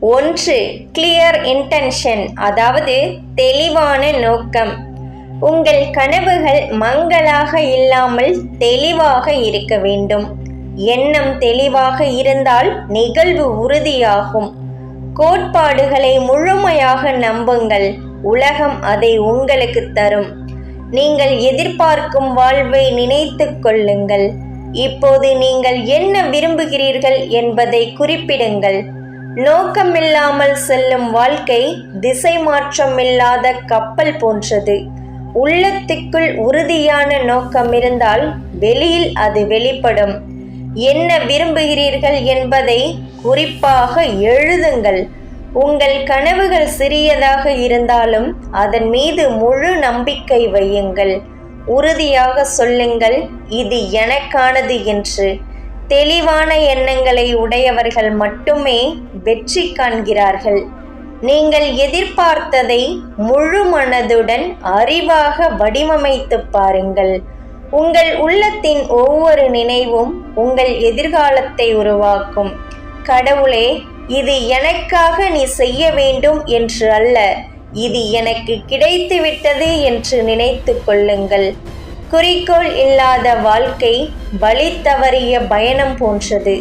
ஒன்று clear intention அதாவது தெளிவான நோக்கம். உங்கள் கனவுகள் மங்களாக இல்லாமல் தெளிவாக இருக்க வேண்டும். எண்ணம் தெளிவாக இருந்தால் நிகழ்வு உறுதியாகும். கோட்பாடுகளை முழுமையாக நம்புங்கள். உலகம் அதை உங்களுக்கு தரும். நீங்கள் எதிர்பார்க்கும் வாழ்வை நினைத்து கொள்ளுங்கள். இப்போது நீங்கள் என்ன விரும்புகிறீர்கள் என்பதை குறிப்பிடுங்கள். நோக்கமில்லாமல் செல்லும் வாழ்க்கை திசை மாற்றமில்லாத கப்பல் போன்றது. உள்ளத்துக்குள் உறுதியான நோக்கம் இருந்தால் வெளியில் அது வெளிப்படும். என்ன விரும்புகிறீர்கள் என்பதை குறிப்பாக எழுதுங்கள். உங்கள் கனவுகள் சிறியதாக இருந்தாலும் அதன் மீது முழு நம்பிக்கை வையுங்கள். உறுதியாக சொல்லுங்கள் இது எனக்கானது என்று. தெளிவான எண்ணங்களை உடையவர்கள் மட்டுமே வெற்றி காண்கிறார்கள். நீங்கள் எதிர்பார்த்ததை முழு மனதுடன் அறிவாக வடிவமைத்து பாருங்கள். உங்கள் உள்ளத்தின் ஒவ்வொரு நினைவும் உங்கள் எதிர்காலத்தை உருவாக்கும். கடவுளே இது எனக்காக நீ செய்ய வேண்டும் என்று அல்ல இது எனக்கு கிடைத்துவிட்டது என்று நினைத்து கொள்ளுங்கள். குறிக்கோள் இல்லாத வாழ்க்கை வழி தவறிய பயணம் போன்றது.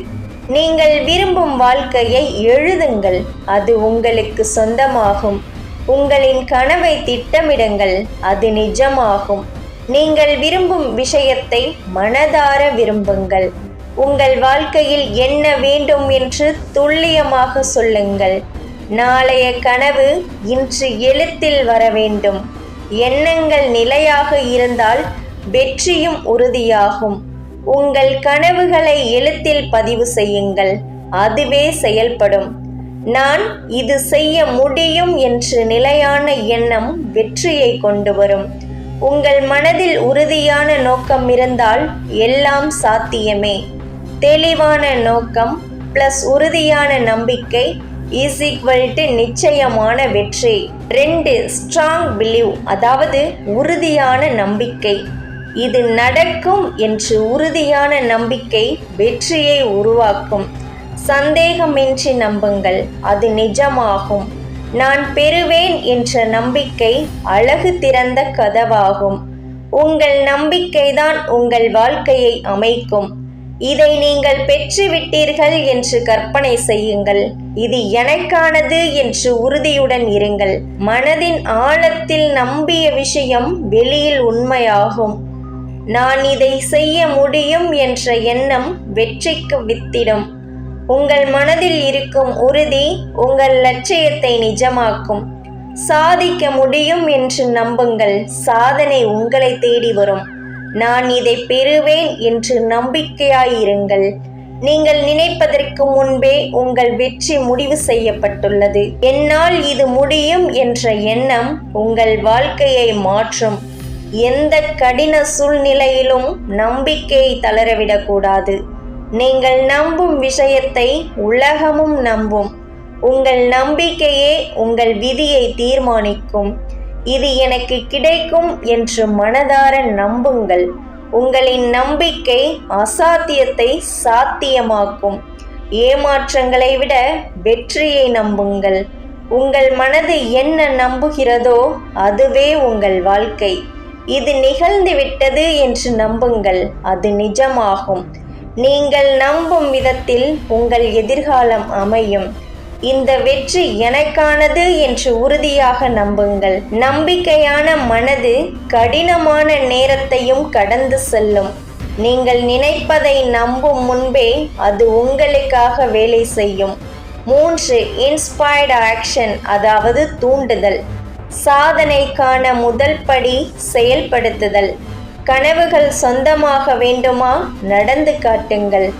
நீங்கள் விரும்பும் வாழ்க்கையை எழுதுங்கள். அது உங்களுக்கு சொந்தமாகும். உங்களின் கனவை திட்டமிடுங்கள். அது நிஜமாகும். நீங்கள் விரும்பும் விஷயத்தை மனதார விரும்புங்கள். உங்கள் வாழ்க்கையில் என்ன வேண்டும் என்று துல்லியமாக சொல்லுங்கள். நாளைய கனவு இன்று எழுத்தில் வர வேண்டும். எண்ணங்கள் நிலையாக இருந்தால் வெற்றியும் உறுதியாகும். உங்கள் கனவுகளை எழுத்தில் பதிவு செய்யுங்கள். அதுவே செயல்படும். நான் இது செய்ய முடியும் என்று நிலையான எண்ணம் வெற்றியை கொண்டு வரும். உங்கள் மனதில் உறுதியான நோக்கம் இருந்தால் எல்லாம் சாத்தியமே. தெளிவான நோக்கம் பிளஸ் உறுதியான நம்பிக்கை இஸ் ஈக்குவல் டு நிச்சயமான வெற்றி. ரெண்டு ஸ்ட்ராங் பிலீவ் அதாவது உறுதியான நம்பிக்கை. இது நடக்கும் என்று உறுதியான நம்பிக்கை வெற்றியை உருவாக்கும். சந்தேகமின்றி நம்புங்கள் அது நிஜமாகும். நான் பெறுவேன் என்ற நம்பிக்கை அழகு திறந்த கதவாகும். உங்கள் நம்பிக்கைதான் உங்கள் வாழ்க்கையை அமைக்கும். இதை நீங்கள் பெற்றுவிட்டீர்கள் என்று கற்பனை செய்யுங்கள். இது எனக்கானது என்று உறுதியுடன் இருங்கள். மனதின் ஆழத்தில் நம்பிய விஷயம் வெளியில் உண்மையாகும். நான் இதை செய்ய முடியும் என்ற எண்ணம் வெற்றிக்கு வித்திடும். உங்கள் மனதில் இருக்கும் உறுதி உங்கள் லட்சியத்தை நிஜமாக்கும். சாதிக்க முடியும் என்று நம்புங்கள். சாதனை உங்களை தேடி வரும். நான் இதை பெறுவேன் என்று நம்பிக்கையாயிருங்கள். நீங்கள் நினைப்பதற்கு முன்பே உங்கள் வெற்றி முடிவு செய்யப்பட்டுள்ளது. என்னால் இது முடியும் என்ற எண்ணம் உங்கள் வாழ்க்கையை மாற்றும். எந்த கடின சூழ்நிலையிலும் நம்பிக்கையை தளரவிடக்கூடாது. நீங்கள் நம்பும் விஷயத்தை உலகமும் நம்பும். உங்கள் நம்பிக்கையே உங்கள் விதியை தீர்மானிக்கும். இது எனக்கு கிடைக்கும் என்று மனதார நம்புங்கள். உங்களின் நம்பிக்கை அசாத்தியத்தை சாத்தியமாக்கும். ஏமாற்றங்களை விட வெற்றியை நம்புங்கள். உங்கள் மனது என்ன நம்புகிறதோ அதுவே உங்கள் வாழ்க்கை. இது நிகழ்ந்துவிட்டது என்று நம்புங்கள் அது நிஜமாகும். நீங்கள் நம்பும் விதத்தில் உங்கள் எதிர்காலம் அமையும். இந்த வெற்றி எனக்கானது என்று உறுதியாக நம்புங்கள். நம்பிக்கையான மனது கடினமான நேரத்தையும் கடந்து செல்லும். நீங்கள் நினைப்பதை நம்பும் முன்பே அது உங்களுக்காக வேலை செய்யும். மூன்று இன்ஸ்பயர்டு ஆக்ஷன் அதாவது தூண்டுதல். சாதனைக்கான முதல் படி செயல்படுத்துதல். கனவுகள் சொந்தமாக வேண்டுமா? நடந்து காட்டுங்கள்.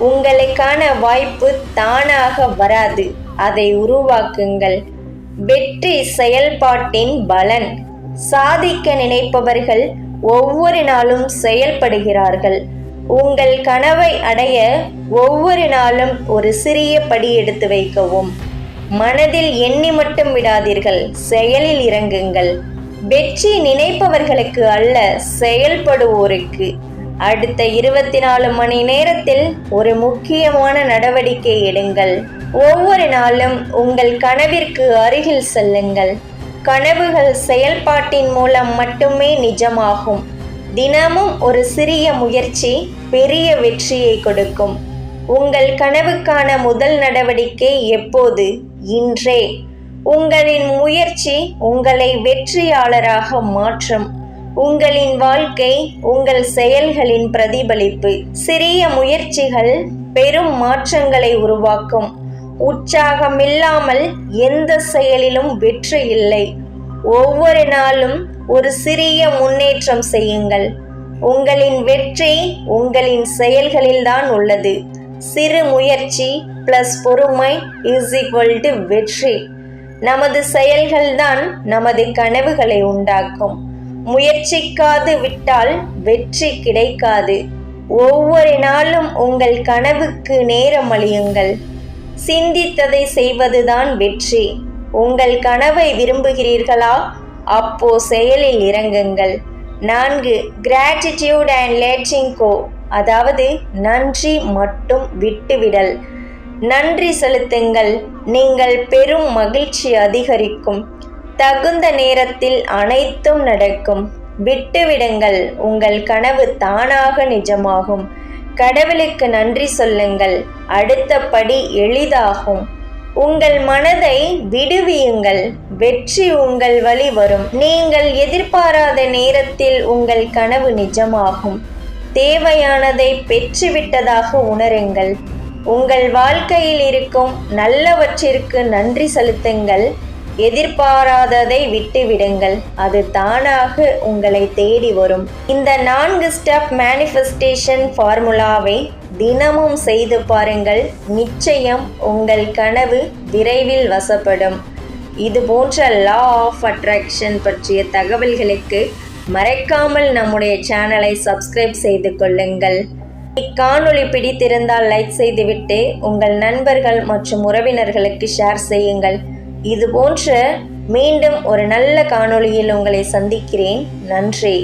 உங்களுக்கான வாய்ப்பு தானாக வராது. அதை உருவாக்குங்கள். வெற்றி செயல்பாட்டின் பலன். சாதிக்க நினைப்பவர்கள் ஒவ்வொரு நாளும் செயல்படுகிறார்கள். உங்கள் கனவை அடைய ஒவ்வொரு நாளும் ஒரு சிறிய படி எடுத்து வைக்கவும். மனதில் எண்ணி மட்டும் விடாதீர்கள். செயலில் இறங்குங்கள். வெற்றி நினைப்பவர்களுக்கு அல்ல செயல்படுவோருக்கு. அடுத்த இருபத்தி நாலு மணி நேரத்தில் ஒரு முக்கியமான நடவடிக்கை எடுங்கள். ஒவ்வொரு நாளும் உங்கள் கனவிற்கு அருகில் செல்லுங்கள். கனவுகள் செயல்பாட்டின் மூலம் மட்டுமே நிஜமாகும். தினமும் ஒரு சிறிய முயற்சி பெரிய வெற்றியை கொடுக்கும். உங்கள் கனவுக்கான முதல் நடவடிக்கை எப்போது? இன்றே உங்களின் முயற்சி உங்களை வெற்றியாளராக மாற்றும். உங்களின் வாழ்க்கை உங்கள் செயல்களின் பிரதிபலிப்பு. சிறிய முயற்சிகள் பெரும் மாற்றங்களை உருவாக்கும். உற்சாகமில்லாமல் எந்த செயலிலும் வெற்றி இல்லை. ஒவ்வொரு நாளும் ஒரு சிறிய முன்னேற்றம் செய்யுங்கள். உங்களின் வெற்றி உங்களின் செயல்களில்தான் உள்ளது. சிறு முயற்சி பிளஸ் பொறுமை இஸ் ஈக்வல் டு வெற்றி. நமது செயல்கள்தான் நமது கனவுகளை உண்டாக்கும். முயற்சிக்காது விட்டால் வெற்றி கிடைக்காது. ஒவ்வொரு நாளும் உங்கள் கனவுக்கு நேரம் அளியுங்கள். சிந்தித்ததை செய்வதுதான் வெற்றி. உங்கள் கனவை விரும்புகிறீர்களா? அப்போ செயலில் இறங்குங்கள். நான்கு கிராட்டிடியூட் அண்ட் லேட்டிங் கோ அதாவது நன்றி மட்டும் விட்டுவிடல். நன்றி செலுத்துங்கள். நீங்கள் பெரும் மகிழ்ச்சி அதிகரிக்கும். தகுந்த நேரத்தில் அனைத்தும் நடக்கும். விட்டுவிடுங்கள். உங்கள் கனவு தானாக நிஜமாகும். கடவுளுக்கு நன்றி சொல்லுங்கள். அடுத்த படி எளிதாகும். உங்கள் மனதை விடுவியுங்கள். வெற்றி உங்கள் வழி வரும். நீங்கள் எதிர்பாராத நேரத்தில் உங்கள் கனவு நிஜமாகும். தேவையானதை பெற்றுவிட்டதாக உணருங்கள். உங்கள் வாழ்க்கையில் இருக்கும் நல்லவற்றிற்கு நன்றி செலுத்துங்கள். எதிர்பாராததை விட்டுவிடுங்கள். அது தானாக உங்களை தேடி வரும். இந்த நான்கு ஸ்டெப் மேனிஃபெஸ்டேஷன் ஃபார்முலாவை தினமும் செய்து பாருங்கள். நிச்சயம் உங்கள் கனவு விரைவில் வசப்படும். இது போன்ற லா ஆஃப் அட்ராக்ஷன் பற்றிய தகவல்களுக்கு மறைக்காமல் நம்முடைய சேனலை சப்ஸ்கிரைப் செய்து கொள்ளுங்கள். இக்காணொளி பிடித்திருந்தால் லைக் செய்துவிட்டு உங்கள் நண்பர்கள் மற்றும் உறவினர்களுக்கு ஷேர் செய்யுங்கள். இது போன்ற மீண்டும் ஒரு நல்ல காணொளியில் உங்களை சந்திக்கிறேன். நன்றி.